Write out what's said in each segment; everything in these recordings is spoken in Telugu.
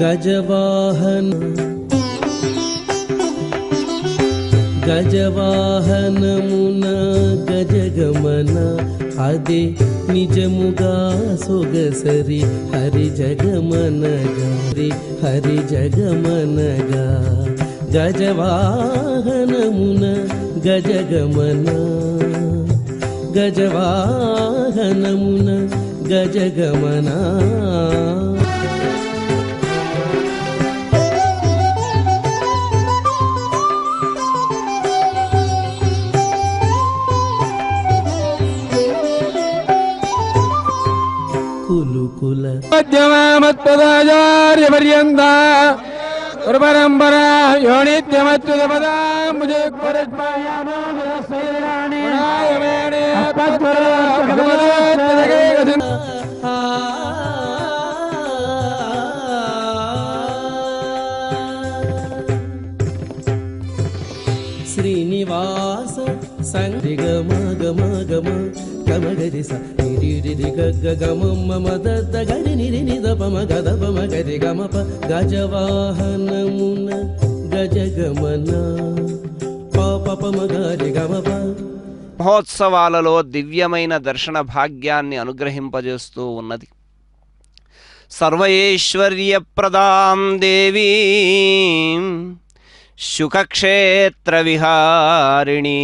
गजवाहन। गजवाहनमुन गजगमन। अदे निजमुगा सोगसरि। हरि जगमन गरि हरि जगमनगा गजवाहनमुना गमना गवाहनमुना गजगमना। गुरुकुल मध्यमामत्पदाचार्यपर्यन्ता परम्परा योनित्यमत्पदपदाम्बुजे श्रीनिवास संग गम गम సంగ గమ గమ గమ గమ గరి స నిరి రి గ గమ మమ గరి నిరి నిద పమ గద పమ గరి గమ ప గజవాహనమున గజగమన. పాప గరి గమ ప మహోత్సవాలలో దివ్యమైన దర్శన భాగ్యాన్ని అనుగ్రహింపజేస్తూ ఉన్నది. సర్వైశ్వర్యప్రదాం దేవీ శుకక్షేత్ర విహారిణీ.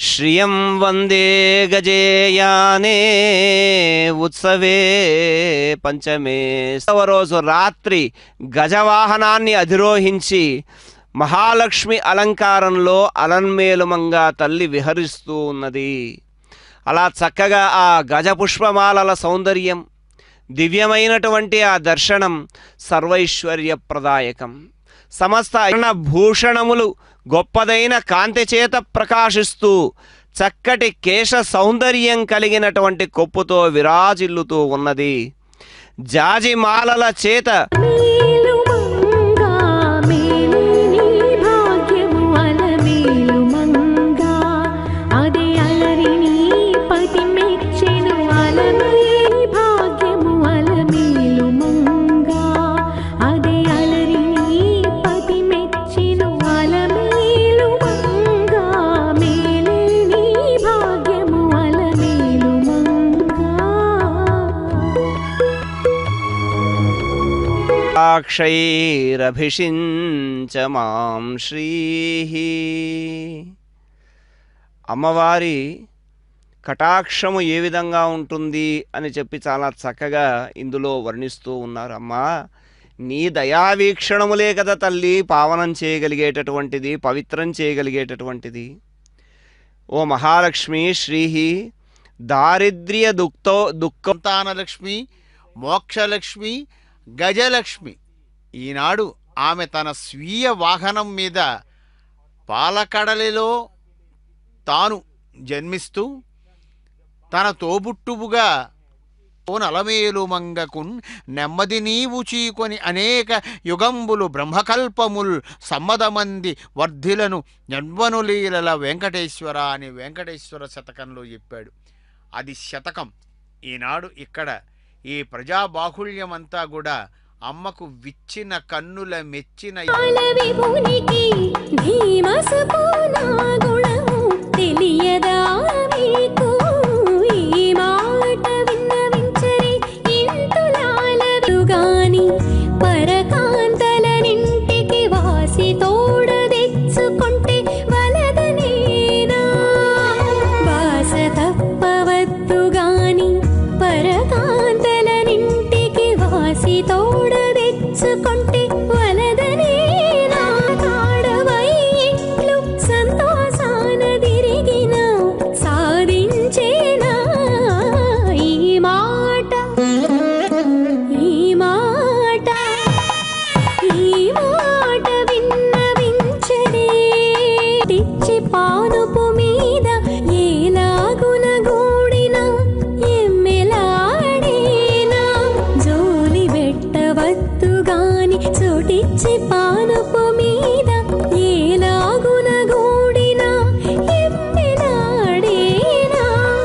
శ్రియం వందే గజేయానే ఉత్సవే పంచమే. రోజు రాత్రి గజవాహనాన్ని అధిరోహించి మహాలక్ష్మి అలంకారంలో అలన్మేలుమంగా తల్లి విహరిస్తూ ఉన్నది. అలా చక్కగా ఆ గజపుష్పమాలల సౌందర్యం దివ్యమైనటువంటి ఆ దర్శనం సర్వైశ్వర్యప్రదాయకం. సమస్త భూషణములు గొప్పదైన కాంతి చేత ప్రకాశిస్తూ చక్కటి కేశ సౌందర్యం కలిగినటువంటి కొప్పుతో విరాజిల్లుతూ ఉన్నది. జాజిమాలల చేత కటాక్షైరభిషించ మాం శ్రీ. అమ్మవారి కటాక్షము ఏ విధంగా ఉంటుంది అని చెప్పి చాలా చక్కగా ఇందులో వర్ణిస్తూ ఉన్నారు అమ్మా నీ దయావీక్షణములే కదా తల్లి పావనం చేయగలిగేటటువంటిది పవిత్రం చేయగలిగేటటువంటిది. ఓ మహాలక్ష్మి శ్రీహి దారిద్ర్య దుఃఖ దుఃఖంతానలక్ష్మి మోక్షలక్ష్మి గజలక్ష్మి. ఈనాడు ఆమె తన స్వీయ వాహనం మీద పాలకడలిలో తాను జన్మిస్తూ తన తోబుట్టువుగా నలమేలు మంగకున్ నెమ్మది నీవు చీకొని అనేక యుగంబులు బ్రహ్మకల్పముల్ సమ్మదమంది వర్ధిలను జన్మనులీలల వెంకటేశ్వర అని వెంకటేశ్వర శతకంలో చెప్పాడు. అది శతకం. ఈనాడు ఇక్కడ ఈ ప్రజాబాహుళ్యమంతా కూడా అమ్మకు విచ్చిన కన్నుల మెచ్చిన పరక ఇచ్చి పాను